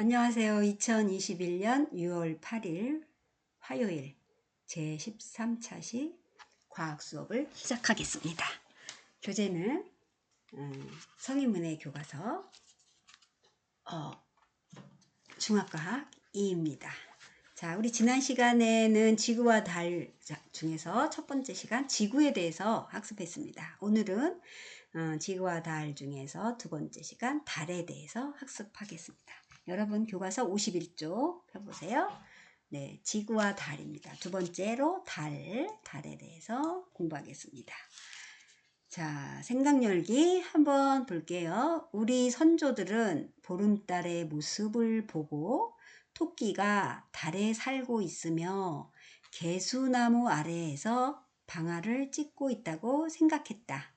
안녕하세요. 2021년 6월 8일 화요일 제13차시 과학 수업을 시작하겠습니다. 교재는 음, 성인문의 교과서 어, 중학과학 2입니다. 자, 우리 지난 시간에는 지구와 달 중에서 첫 번째 시간 지구에 대해서 학습했습니다. 오늘은 어, 지구와 달 중에서 두 번째 시간 달에 대해서 학습하겠습니다. 여러분 교과서 51쪽 펴보세요. 네, 지구와 달입니다. 두 번째로 달, 달에 대해서 공부하겠습니다. 자, 생각열기 한번 볼게요. 우리 선조들은 보름달의 모습을 보고 토끼가 달에 살고 있으며 개수나무 아래에서 방아를 찍고 있다고 생각했다.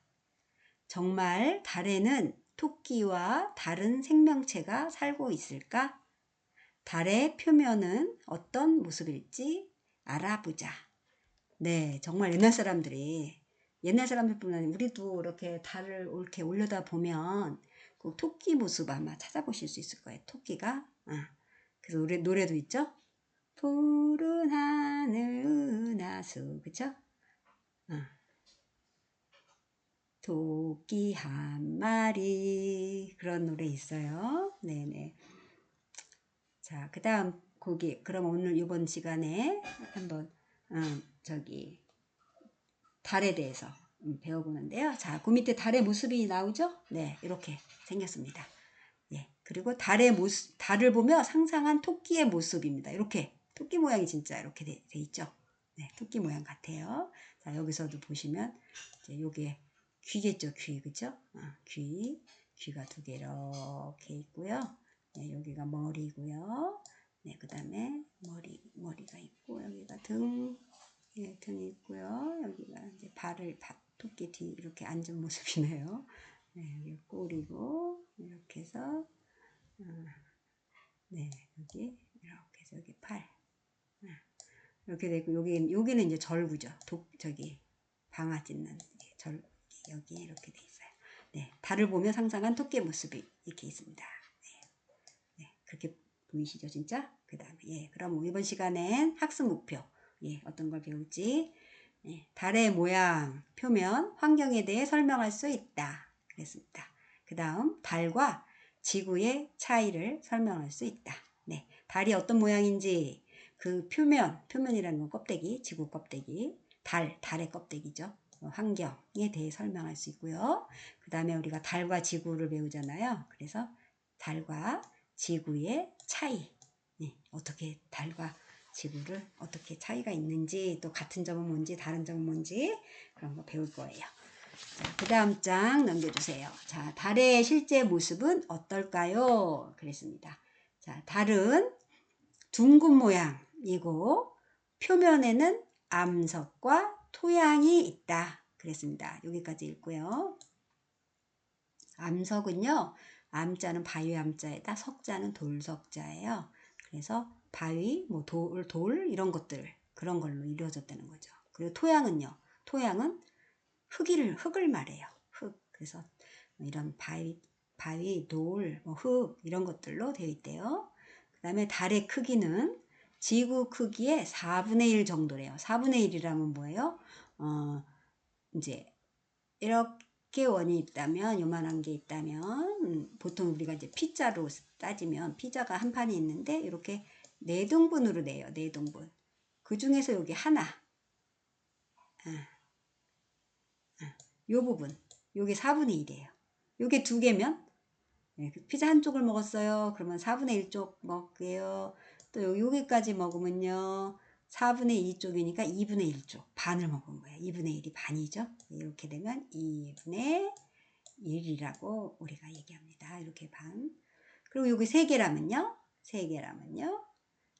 정말 달에는 토끼와 다른 생명체가 살고 있을까? 달의 표면은 어떤 모습일지 알아보자. 네, 정말 옛날 사람들이 옛날 사람들뿐 아니라 우리도 이렇게 달을 이렇게 올려다 보면 그 토끼 모습 아마 찾아보실 수 있을 거예요. 토끼가. 어. 그래서 노래, 노래도 있죠? 푸른 하늘 은하수 그쵸? 어. 토끼 한 마리 그런 노래 있어요. 네네. 자, 그 다음 곡이 그럼 오늘 이번 시간에 한번 음, 저기 달에 대해서 음, 배워보는데요. 자, 그 밑에 달의 모습이 나오죠? 네, 이렇게 생겼습니다. 예, 그리고 달의 모습, 달을 보며 상상한 토끼의 모습입니다. 이렇게 토끼 모양이 진짜 이렇게 돼, 돼 있죠? 네, 토끼 모양 같아요. 자, 여기서도 보시면 이제 요게 귀겠죠, 귀, 그죠? 어, 귀, 귀가 두 개 이렇게 있고요. 네, 여기가 머리고요. 네, 그 다음에 머리, 머리가 있고, 여기가 등, 예, 등이 있고요. 여기가 이제 발을, 바, 토끼 뒤 이렇게 앉은 모습이네요. 네, 여기 꼬리고, 이렇게 해서, 어, 네, 여기, 이렇게 해서 여기 팔. 어, 이렇게 되고, 여기, 여기는 이제 절구죠. 독, 저기, 방아 찢는 절, 여기 이렇게 돼 있어요. 네, 달을 보며 상상한 토끼의 모습이 이렇게 있습니다. 네, 네 그렇게 보이시죠, 진짜? 그 다음에 예, 그럼 이번 시간엔 학습 목표 예, 어떤 걸 배울지 예, 달의 모양, 표면, 환경에 대해 설명할 수 있다. 그랬습니다. 그 다음 달과 지구의 차이를 설명할 수 있다. 네, 달이 어떤 모양인지 그 표면, 표면이라는 건 껍데기, 지구 껍데기, 달, 달의 껍데기죠. 어, 환경에 대해 설명할 수 있고요. 그 다음에 우리가 달과 지구를 배우잖아요. 그래서 달과 지구의 차이. 네, 어떻게 달과 지구를 어떻게 차이가 있는지 또 같은 점은 뭔지 다른 점은 뭔지 그런 거 배울 거예요. 자, 그 다음 장 넘겨주세요. 자, 달의 실제 모습은 어떨까요? 그랬습니다. 자, 달은 둥근 모양이고 표면에는 암석과 토양이 있다. 그랬습니다. 여기까지 읽고요. 암석은요. 암자는 바위 암자에다 석자는 돌 석자예요. 그래서 바위, 뭐 돌, 돌 이런 것들 그런 걸로 이루어졌다는 거죠. 그리고 토양은요. 토양은 흙을 흙을 말해요. 흙. 그래서 이런 바위, 바위, 돌, 뭐 흙 이런 것들로 되어 있대요. 그 다음에 달의 크기는 지구 크기의 4분의 1 정도래요. 4분의 1이라면 뭐예요? 어, 이제 이렇게 원이 있다면 요만한 게 있다면 음, 보통 우리가 이제 피자로 따지면 피자가 한 판이 있는데 이렇게 네 등분으로 내요. 네 등분. 그 중에서 여기 하나. 아, 아, 요 부분. 요게 4분의 1이에요. 요게 두 개면 네, 피자 한 쪽을 먹었어요. 그러면 4분의 1쪽 먹게요. 또 여기까지 먹으면요. 4분의 2쪽이니까 2분의 1쪽 반을 먹은 거예요. 2분의 1이 반이죠. 이렇게 되면 2분의 1이라고 우리가 얘기합니다. 이렇게 반. 그리고 여기 3개라면요. 3개라면요.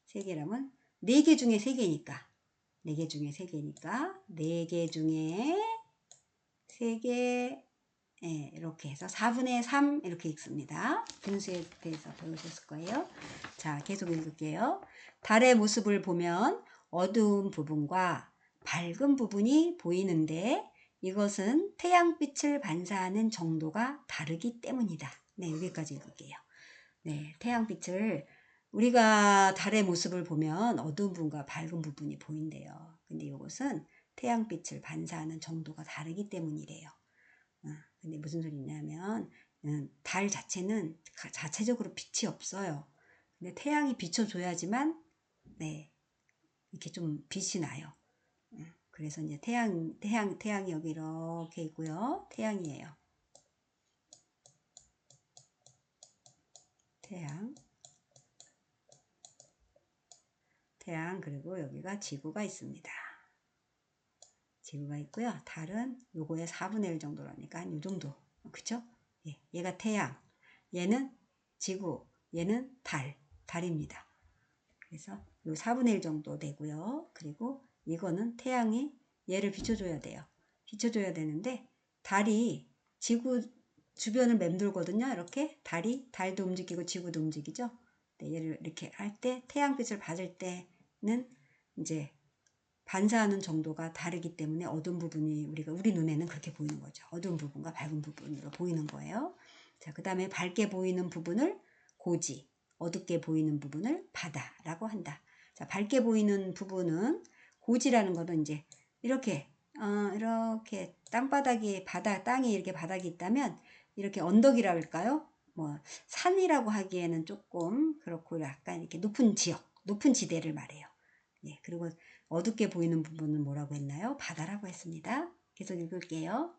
3개라면 4개 중에 3개니까 4개 중에 3개니까 4개 중에 3개 예, 이렇게 해서 4분의 3 이렇게 읽습니다. 분수에 대해서 배우셨을 거예요. 자, 계속 읽을게요. 달의 모습을 보면 어두운 부분과 밝은 부분이 보이는데 이것은 태양빛을 반사하는 정도가 다르기 때문이다. 네, 여기까지 읽을게요. 네, 태양빛을 우리가 달의 모습을 보면 어두운 부분과 밝은 부분이 보인대요. 근데 이것은 태양빛을 반사하는 정도가 다르기 때문이래요. 어, 근데 무슨 소리냐면 음, 달 자체는 가- 자체적으로 빛이 없어요. 근데 태양이 비춰줘야지만 네 이렇게 좀 빛이 나요. 음, 그래서 이제 태양 태양 태양이 여기 이렇게 있고요. 태양이에요. 태양 태양 그리고 여기가 지구가 있습니다. 지구가 있고요. 달은 요거의 4분의 1 정도라니까 한 요 정도. 그쵸? 예, 얘가 태양, 얘는 지구, 얘는 달, 달입니다. 그래서 요 4분의 1 정도 되고요. 그리고 이거는 태양이 얘를 비춰줘야 돼요. 비춰줘야 되는데 달이 지구 주변을 맴돌거든요. 이렇게 달이 달도 움직이고 지구도 움직이죠. 네, 얘를 이렇게 할 때 태양빛을 받을 때는 이제 반사하는 정도가 다르기 때문에 어두운 부분이 우리가 우리 눈에는 그렇게 보이는 거죠. 어두운 부분과 밝은 부분으로 보이는 거예요. 자, 그 다음에 밝게 보이는 부분을 고지, 어둡게 보이는 부분을 바다라고 한다. 자, 밝게 보이는 부분은 고지라는 거는 이제 이렇게 어, 이렇게 땅바닥이 바다 땅이 이렇게 바닥이 있다면 이렇게 언덕이라 할까요? 뭐 산이라고 하기에는 조금 그렇고 약간 이렇게 높은 지역, 높은 지대를 말해요. 예, 그리고 어둡게 보이는 부분은 뭐라고 했나요? 바다라고 했습니다. 계속 읽을게요.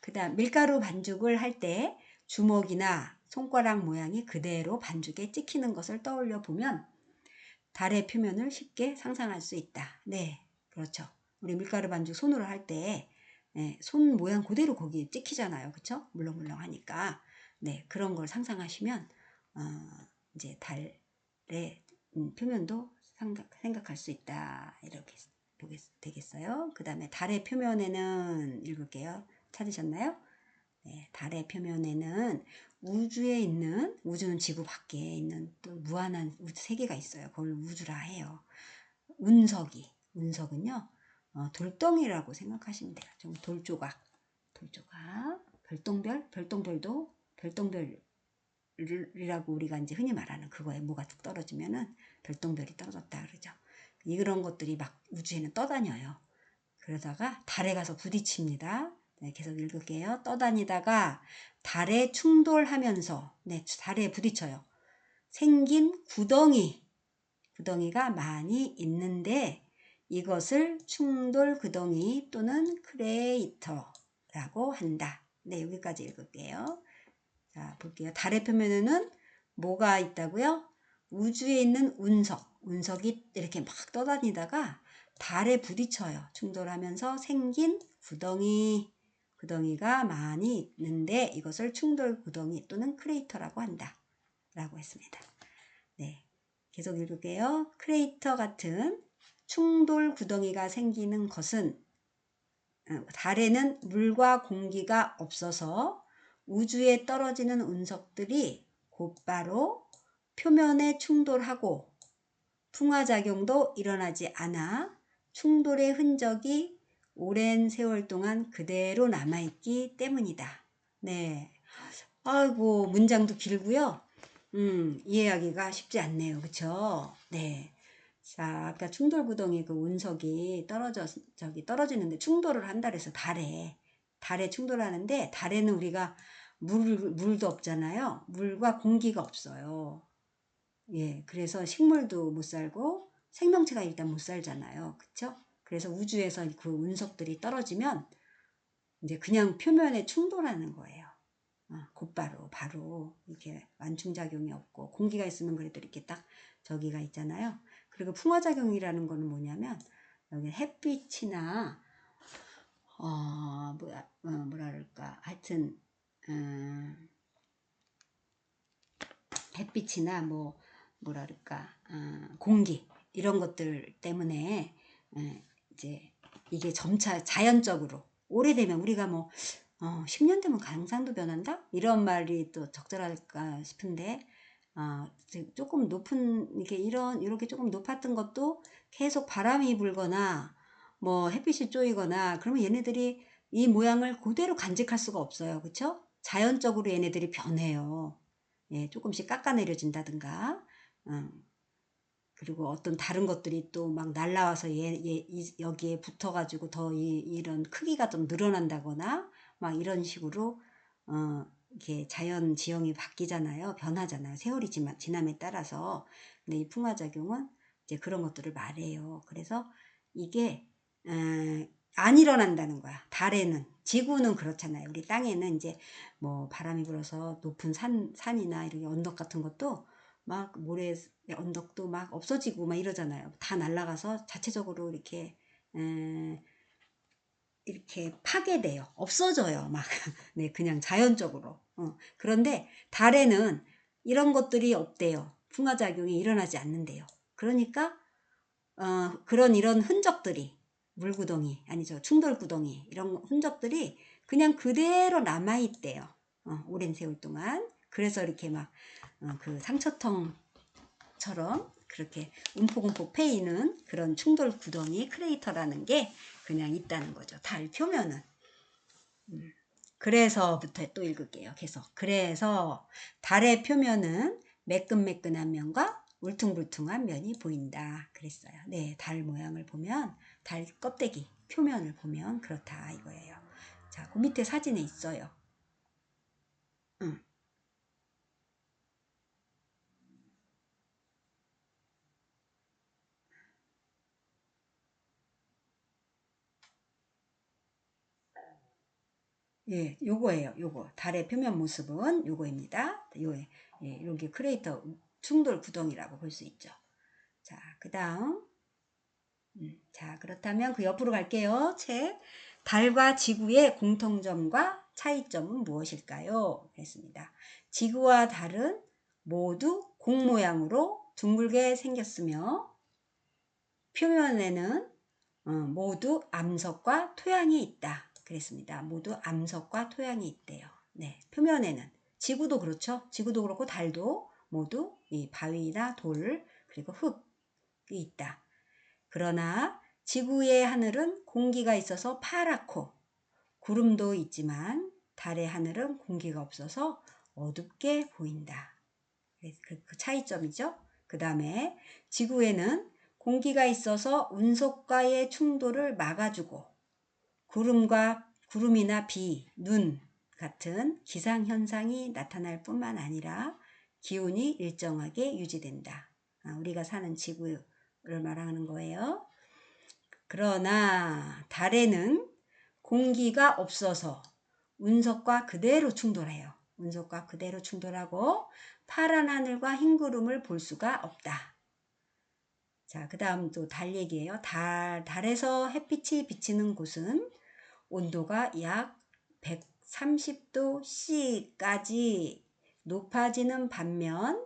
그 다음 밀가루 반죽을 할 때 주먹이나 손가락 모양이 그대로 반죽에 찍히는 것을 떠올려 보면 달의 표면을 쉽게 상상할 수 있다. 네, 그렇죠. 우리 밀가루 반죽 손으로 할때손 모양 그대로 거기에 찍히잖아요. 그렇죠? 물렁물렁하니까. 네, 그런 걸 상상하시면 어, 이제 달의 음, 표면도 생각, 생각 할 수 있다. 이렇게 보겠, 되겠어요. 그 다음에 달의 표면에는 읽을게요. 찾으셨나요? 네, 달의 표면에는 우주에 있는 우주는 지구 밖에 있는 또 무한한 세계가 있어요. 그걸 우주라 해요. 운석이 운석은요 어, 돌덩이라고 생각하시면 돼요. 좀 돌조각, 돌조각, 별똥별, 별똥별도 별똥별 이라고 우리가 이제 흔히 말하는 그거에 뭐가 뚝 떨어지면은 별똥별이 떨어졌다 그러죠. 이런 것들이 막 우주에는 떠다녀요. 그러다가 달에 가서 부딪힙니다. 네, 계속 읽을게요. 떠다니다가 달에 충돌하면서 네, 달에 부딪혀요. 생긴 구덩이, 구덩이가 많이 있는데 이것을 충돌 구덩이 또는 크레이터라고 한다. 네, 여기까지 읽을게요. 자, 볼게요. 달의 표면에는 뭐가 있다고요? 우주에 있는 운석, 운석이 이렇게 막 떠다니다가 달에 부딪혀요. 충돌하면서 생긴 구덩이, 구덩이가 많이 있는데 이것을 충돌 구덩이 또는 크레이터라고 한다. 라고 했습니다. 네. 계속 읽을게요. 크레이터 같은 충돌 구덩이가 생기는 것은 어, 달에는 물과 공기가 없어서 우주에 떨어지는 운석들이 곧바로 표면에 충돌하고 풍화작용도 일어나지 않아 충돌의 흔적이 오랜 세월 동안 그대로 남아있기 때문이다. 네. 아이고, 문장도 길고요. 음, 이해하기가 쉽지 않네요. 그쵸? 네. 자, 아까 충돌구덩이 그 운석이 떨어져, 저기 떨어지는데 충돌을 한다 그래서 달에, 달에 충돌하는데 달에는 우리가 물, 물도 없잖아요. 물과 공기가 없어요. 예, 그래서 식물도 못 살고 생명체가 일단 못 살잖아요. 그쵸? 그래서 우주에서 그 운석들이 떨어지면 이제 그냥 표면에 충돌하는 거예요. 어, 곧바로 바로 이렇게 완충작용이 없고 공기가 있으면 그래도 이렇게 딱 저기가 있잖아요. 그리고 풍화작용이라는 거는 뭐냐면 여기 햇빛이나 어 뭐야 어, 그럴까 하여튼 음, 햇빛이나 뭐 뭐라 그럴까 어, 공기 이런 것들 때문에 에, 이제 이게 점차 자연적으로 오래되면 우리가 뭐 어, 10년 되면 강산도 변한다 이런 말이 또 적절할까 싶은데 어, 조금 높은 이렇게 이런 이렇게 조금 높았던 것도 계속 바람이 불거나 뭐 햇빛이 쪼이거나 그러면 얘네들이 이 모양을 그대로 간직할 수가 없어요. 그쵸? 자연적으로 얘네들이 변해요. 예, 조금씩 깎아내려진다든가, 음, 그리고 어떤 다른 것들이 또 막 날라와서 얘, 얘 이, 여기에 붙어가지고 더 이, 이런 크기가 좀 늘어난다거나 막 이런 식으로 어, 이렇게 자연 지형이 바뀌잖아요. 변하잖아요. 세월이 지나, 지남에 따라서. 근데 이 풍화작용은 이제 그런 것들을 말해요. 그래서 이게 에, 안 일어난다는 거야. 달에는 지구는 그렇잖아요. 우리 땅에는 이제 뭐 바람이 불어서 높은 산 산이나 이렇게 언덕 같은 것도 막 모래 언덕도 막 없어지고 막 이러잖아요. 다 날아가서 자체적으로 이렇게 에, 이렇게 파괴돼요. 없어져요. 막 네, 그냥 자연적으로. 어. 그런데 달에는 이런 것들이 없대요. 풍화작용이 일어나지 않는데요. 그러니까 어, 그런 이런 흔적들이 물구덩이 아니죠 충돌구덩이 이런 흔적들이 그냥 그대로 남아있대요. 어, 오랜 세월 동안 그래서 이렇게 막그 어, 상처통처럼 그렇게 움푹움푹 패이는 그런 충돌 구덩이 크레이터라는 게 그냥 있다는 거죠. 달 표면은. 음. 그래서부터 또 읽을게요. 계속. 그래서 달의 표면은 매끈매끈한 면과 울퉁불퉁한 면이 보인다. 그랬어요. 네, 달 모양을 보면 달 껍데기 표면을 보면 그렇다 이거예요. 자, 그 밑에 사진에 있어요. 응. 예, 요거예요. 요거. 달의 표면 모습은 요거입니다. 요, 예, 이게 크레이터 충돌 구덩이라고 볼 수 있죠. 자, 그 다음. 음, 자, 그렇다면 그 옆으로 갈게요. 책. 달과 지구의 공통점과 차이점은 무엇일까요? 했습니다. 지구와 달은 모두 공 모양으로 둥글게 생겼으며 표면에는 어, 모두 암석과 토양이 있다. 그랬습니다. 모두 암석과 토양이 있대요. 네, 표면에는 지구도 그렇죠. 지구도 그렇고 달도 모두 이 바위나 돌 그리고 흙이 있다. 그러나 지구의 하늘은 공기가 있어서 파랗고 구름도 있지만 달의 하늘은 공기가 없어서 어둡게 보인다. 그, 그 차이점이죠. 그 다음에 지구에는 공기가 있어서 운석과의 충돌을 막아주고 구름과 구름이나 비, 눈 같은 기상 현상이 나타날 뿐만 아니라 기온이 일정하게 유지된다. 아, 우리가 사는 지구 를 말하는 거예요. 그러나 달에는 공기가 없어서 운석과 그대로 충돌해요. 운석과 그대로 충돌하고 파란 하늘과 흰 구름을 볼 수가 없다. 자, 그 다음 또 달 얘기예요. 달, 달에서 햇빛이 비치는 곳은 온도가 약 130도 C까지 높아지는 반면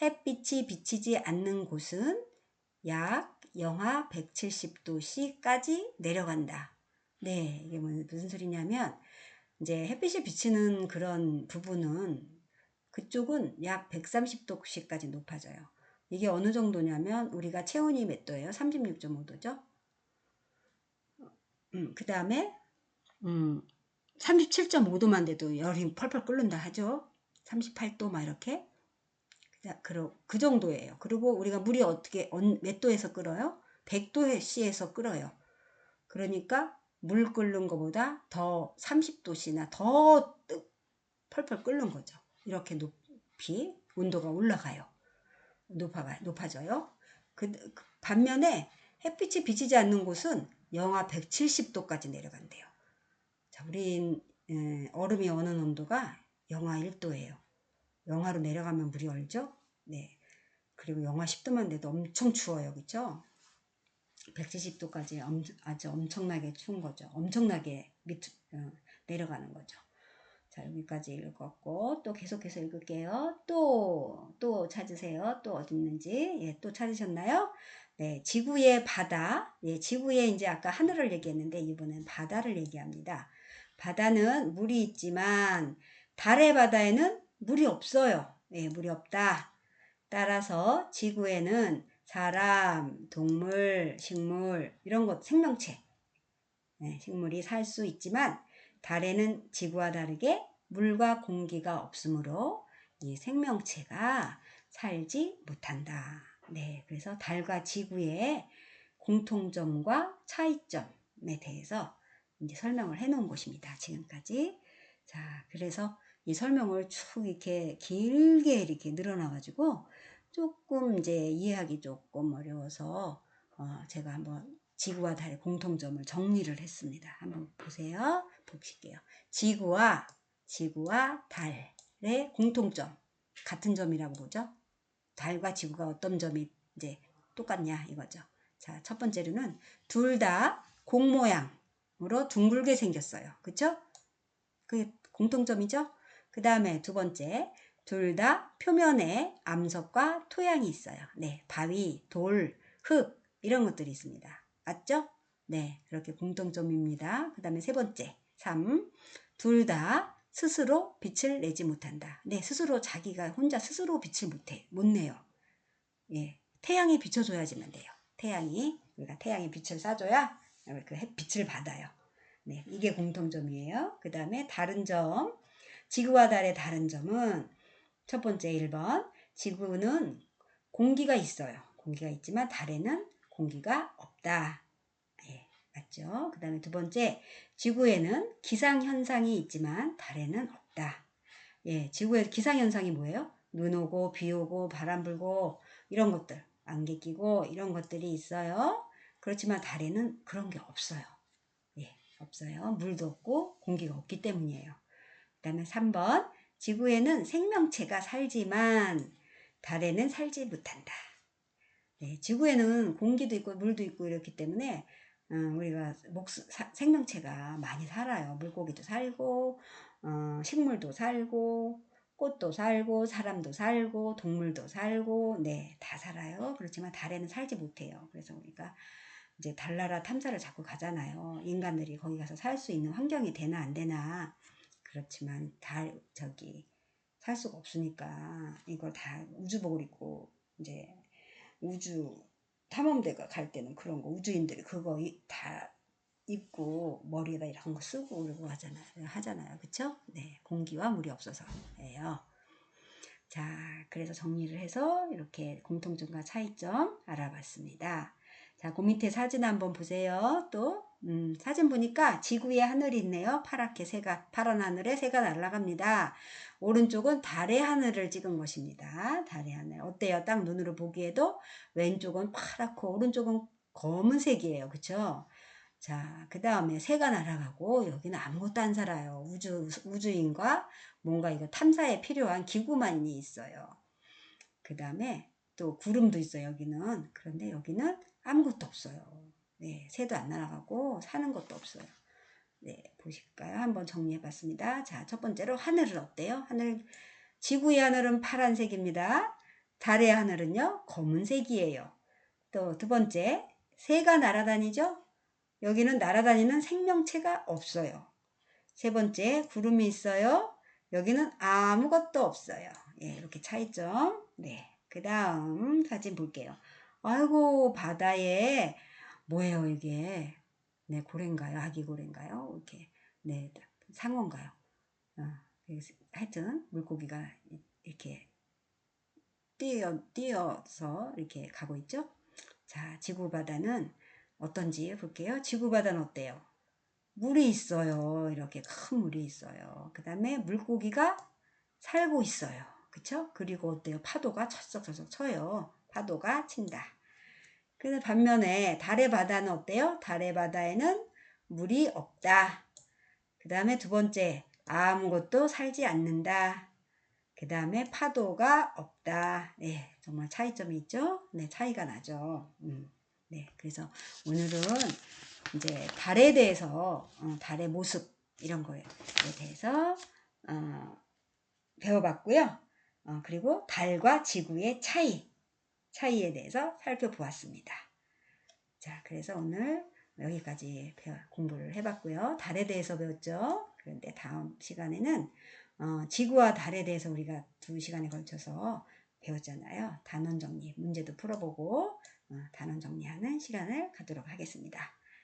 햇빛이 비치지 않는 곳은 약 영하 170도 C까지 내려간다. 네, 이게 무슨 소리냐면 이제 햇빛이 비치는 그런 부분은 그쪽은 약 130도 C까지 높아져요. 이게 어느 정도냐면 우리가 체온이 몇 도예요? 36.5도죠. 음, 그 다음에 음, 37.5도만 돼도 열이 펄펄 끓는다 하죠. 38도 막 이렇게. 그 정도예요. 그리고 우리가 물이 어떻게 몇 도에서 끓어요? 100도씨에서 끓어요. 그러니까 물 끓는 것보다 더 30도씨나 더 펄펄 끓는 거죠. 이렇게 높이 온도가 올라가요. 높아가, 높아져요. 그, 그 반면에 햇빛이 비치지 않는 곳은 영하 170도까지 내려간대요. 자, 우린 얼음이 어는 온도가 영하 1도예요. 영하로 내려가면 물이 얼죠? 네. 그리고 영하 10도만 돼도 엄청 추워요. 그죠? 170도까지 엄, 아주 엄청나게 추운 거죠. 엄청나게 밑, 어, 내려가는 거죠. 자, 여기까지 읽었고, 또 계속해서 읽을게요. 또, 또 찾으세요. 또 어디 있는지. 예, 또 찾으셨나요? 네, 지구의 바다. 예, 지구의 이제 아까 하늘을 얘기했는데, 이번엔 바다를 얘기합니다. 바다는 물이 있지만 달의 바다에는 물이 없어요. 네, 물이 없다. 따라서 지구에는 사람, 동물, 식물 이런 것 생명체 네, 식물이 살 수 있지만 달에는 지구와 다르게 물과 공기가 없으므로 이 생명체가 살지 못한다. 네, 그래서 달과 지구의 공통점과 차이점에 대해서 이제 설명을 해 놓은 것입니다. 지금까지. 자, 그래서 이 설명을 쭉 이렇게 길게 이렇게 늘어나가지고 조금 이제 이해하기 조금 어려워서 어 제가 한번 지구와 달의 공통점을 정리를 했습니다. 한번 보세요. 보실게요. 지구와 지구와 달의 공통점 같은 점이라고 보죠. 달과 지구가 어떤 점이 이제 똑같냐 이거죠. 자, 첫 번째로는 둘 다 공 모양으로 둥글게 생겼어요. 그쵸? 그게 공통점이죠? 그 다음에 두 번째, 둘 다 표면에 암석과 토양이 있어요. 네, 바위, 돌, 흙 이런 것들이 있습니다. 맞죠? 네, 그렇게 공통점입니다. 그 다음에 세 번째, 3. 둘 다 스스로 빛을 내지 못한다. 네, 스스로 자기가 혼자 스스로 빛을 못해, 못 내요. 예, 태양이 비춰줘야지만 돼요. 태양이, 우리가 태양이 빛을 쏴줘야 그 햇빛을 받아요. 네, 이게 공통점이에요. 그 다음에 다른 점, 지구와 달의 다른 점은 첫 번째 1번, 지구는 공기가 있어요. 공기가 있지만 달에는 공기가 없다. 예, 맞죠? 그 다음에 두 번째, 지구에는 기상현상이 있지만 달에는 없다. 예, 지구의 기상현상이 뭐예요? 눈 오고, 비 오고, 바람 불고, 이런 것들, 안개 끼고, 이런 것들이 있어요. 그렇지만 달에는 그런 게 없어요. 예, 없어요. 물도 없고, 공기가 없기 때문이에요. 그 다음에 3번, 지구에는 생명체가 살지만 달에는 살지 못한다. 네, 지구에는 공기도 있고 물도 있고 이렇기 때문에 어, 우리가 목수, 사, 생명체가 많이 살아요. 물고기도 살고 어, 식물도 살고 꽃도 살고 사람도 살고 동물도 살고 네 다 살아요. 그렇지만 달에는 살지 못해요. 그래서 우리가 이제 달나라 탐사를 자꾸 가잖아요. 인간들이 거기 가서 살 수 있는 환경이 되나 안 되나 그렇지만 달 저기 살 수가 없으니까 이걸 다 우주복을 입고 이제 우주 탐험대가 갈 때는 그런 거 우주인들이 그거 다 입고 머리에다 이런 거 쓰고 그러고 하잖아요. 하잖아요. 그쵸? 네. 공기와 물이 없어서예요. 자, 그래서 정리를 해서 이렇게 공통점과 차이점 알아봤습니다. 자, 그 밑에 사진 한번 보세요. 또 음, 사진 보니까 지구에 하늘이 있네요. 파랗게 새가 파란 하늘에 새가 날아갑니다. 오른쪽은 달의 하늘을 찍은 것입니다. 달의 하늘. 어때요? 딱 눈으로 보기에도 왼쪽은 파랗고 오른쪽은 검은색이에요. 그쵸? 자, 그 다음에 새가 날아가고 여기는 아무것도 안 살아요. 우주, 우주인과 뭔가 이거 탐사에 필요한 기구만이 있어요. 그 다음에 또 구름도 있어요. 여기는. 그런데 여기는 아무것도 없어요. 네, 새도 안 날아가고 사는 것도 없어요. 네, 보실까요? 한번 정리해 봤습니다. 자, 첫 번째로 하늘은 어때요? 하늘, 지구의 하늘은 파란색입니다. 달의 하늘은요, 검은색이에요. 또 두 번째, 새가 날아다니죠? 여기는 날아다니는 생명체가 없어요. 세 번째, 구름이 있어요. 여기는 아무것도 없어요. 예, 이렇게 차이점. 네. 그 다음 사진 볼게요. 아이고, 바다에, 뭐예요, 이게? 네, 고래인가요? 아기 고래인가요? 이렇게, 네, 상어인가요? 어, 하여튼, 물고기가 이렇게 뛰어, 뛰어서 이렇게 가고 있죠? 자, 지구바다는 어떤지 볼게요. 지구바다는 어때요? 물이 있어요. 이렇게 큰 물이 있어요. 그 다음에 물고기가 살고 있어요. 그쵸? 그리고 어때요? 파도가 철썩철썩 쳐요. 파도가 친다. 근데 반면에 달의 바다는 어때요? 달의 바다에는 물이 없다. 그 다음에 두 번째, 아무것도 살지 않는다. 그 다음에 파도가 없다. 네, 정말 차이점이 있죠? 네, 차이가 나죠. 음, 네, 그래서 오늘은 이제 달에 대해서, 어, 달의 모습, 이런 거에 대해서, 어, 배워봤고요. 어, 그리고 달과 지구의 차이, 차이에 대해서 살펴보았습니다. 자, 그래서 오늘 여기까지 공부를 해봤고요. 달에 대해서 배웠죠. 그런데 다음 시간에는 어, 지구와 달에 대해서 우리가 두 시간에 걸쳐서 배웠잖아요. 단원 정리 문제도 풀어보고 어, 단원 정리하는 시간을 갖도록 하겠습니다.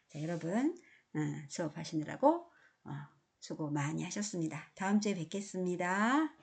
자, 여러분 어, 수업하시느라고 어, 수고 많이 하셨습니다. 다음 주에 뵙겠습니다.